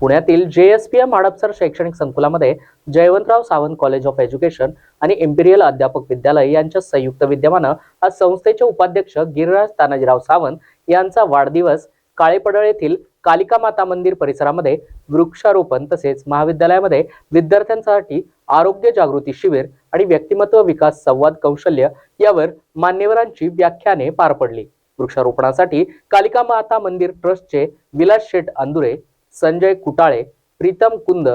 पुण्यातील जे S P M Hadapsar शैक्षणिक संकुलामध्ये Jaywantrao Sawant college of education आणि इम्पिरियल अध्यापक विद्यालय यांच्या संयुक्त विद्यमानं आज संस्थेचे उपाध्यक्ष गिरिराज तानाजीराव सावंत यांचा वाढदिवस काळेपडळ येथील कालिका माता मंदिर परिसरामध्ये वृक्षारोपण तसेच महाविद्यालयामध्ये विद्यार्थ्यांसाठी आरोग्य जागृती शिबिर आणि व्यक्तिमत्व विकास संवाद कौशल्य यावर मान्यवरांची व्याख्याने पार पडली. वृक्षारोपणासाठी कालिका माता मंदिर ट्रस्टचे विलास शेठ अंदुरे संजय कुटाळे प्रीतम कुंद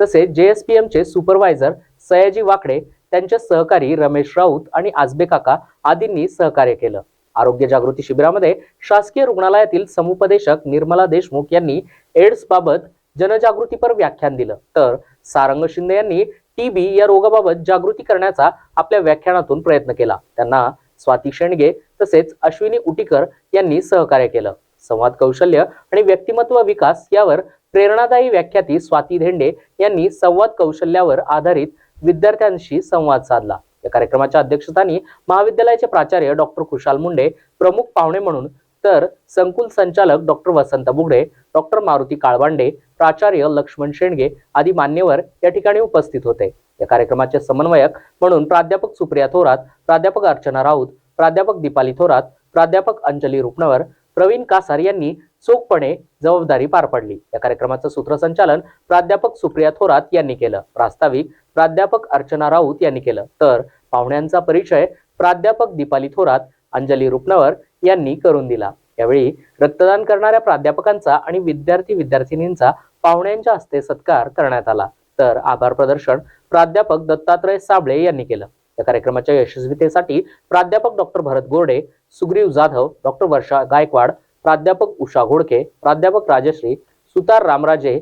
तसेच जेएसपीएमचे सुपरवायझर सयाजी वाकडे त्यांचे सहकारी रमेश राऊत आणि आजबे काका आदींनी सहकार्य केलं. आरोग्य जागृती शिबिरामध्ये शासकीय रुग्णालयातील समुपदेशक निर्मला देशमुख यांनी एड्स बाबत जनजागृतीपर व्याख्यान दिलं. तर सारंग शिंदे यांनी टीबी या रोगाबाबत जागृती करण्याचा आपल्या व्याख्यानातून प्रयत्न केला. त्यांना स्वाती शेंडगे तसेच अश्विनी उटीकर यांनी सहकार्य केलं. संवाद कौशल्य आणि व्यक्तिमत्व विकास यावर प्रेरणादायी व्याख्याती स्वाती धेंडे यांनी संवाद कौशल्यावर आधारित विद्यार्थ्यांशी संवाद साधला. या कार्यक्रमाच्या अध्यक्षस्थानी महाविद्यालयाचे प्राचार्य डॉक्टर खुशाल मुंडे प्रमुख पाहुणे म्हणून तर संकुल संचालक डॉक्टर वसंत बुगडे डॉक्टर मारुती काळबांडे प्राचार्य लक्ष्मण शेंडगे आदी मान्यवर या ठिकाणी उपस्थित होते. या कार्यक्रमाचे समन्वयक म्हणून प्राध्यापक सुप्रिया थोरात प्राध्यापक अर्चना राऊत प्राध्यापक दीपाली थोरात प्राध्यापक अंजली रुपणवर प्रवीण कासार यांनी चोखपणे जबाबदारी पार पडली. या कार्यक्रमाचं सूत्रसंचालन प्राध्यापक सुप्रिया थोरात यांनी केलं. प्रास्ताविक प्राध्यापक अर्चना राऊत यांनी केलं. तर पाहुण्यांचा परिचय प्राध्यापक दीपाली थोरात अंजली रुपनवर यांनी करून दिला. यावेळी रक्तदान करणाऱ्या प्राध्यापकांचा आणि विद्यार्थी विद्यार्थिनींचा पाहुण्यांच्या हस्ते सत्कार करण्यात आला. तर आभार प्रदर्शन प्राध्यापक दत्तात्रय साबळे यांनी केलं. या कार्यक्रमाच्या यशस्वीतेसाठी प्राध्यापक डॉक्टर भरत गोरडे सुग्रीव जाधव डॉक्टर वर्षा गायकवाड प्राध्यापक उषा घोडके प्राध्यापक राजश्री सुतार रामराजे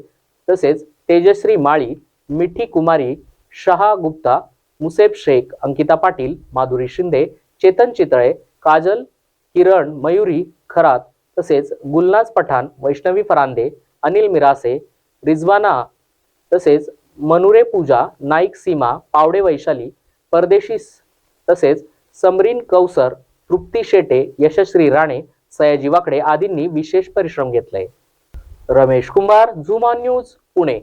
तसेच तेजश्री माळी मिठी कुमारी शहा गुप्ता मुसेब शेख अंकिता पाटील माधुरी शिंदे चेतन चितळे काजल किरण मयुरी खरात तसेच गुलनाज पठाण वैष्णवी फरांदे अनिल मिरासे रिजवाना तसेच मनुरे पूजा नाईक सीमा पावडे वैशाली परदेशी तसेच समरीन कौसर तृप्ती शेटे यशश्री राणे सयाजी वाकडे आदींनी विशेष परिश्रम घेतले. रमेश कुंभार झुमा न्यूज पुणे.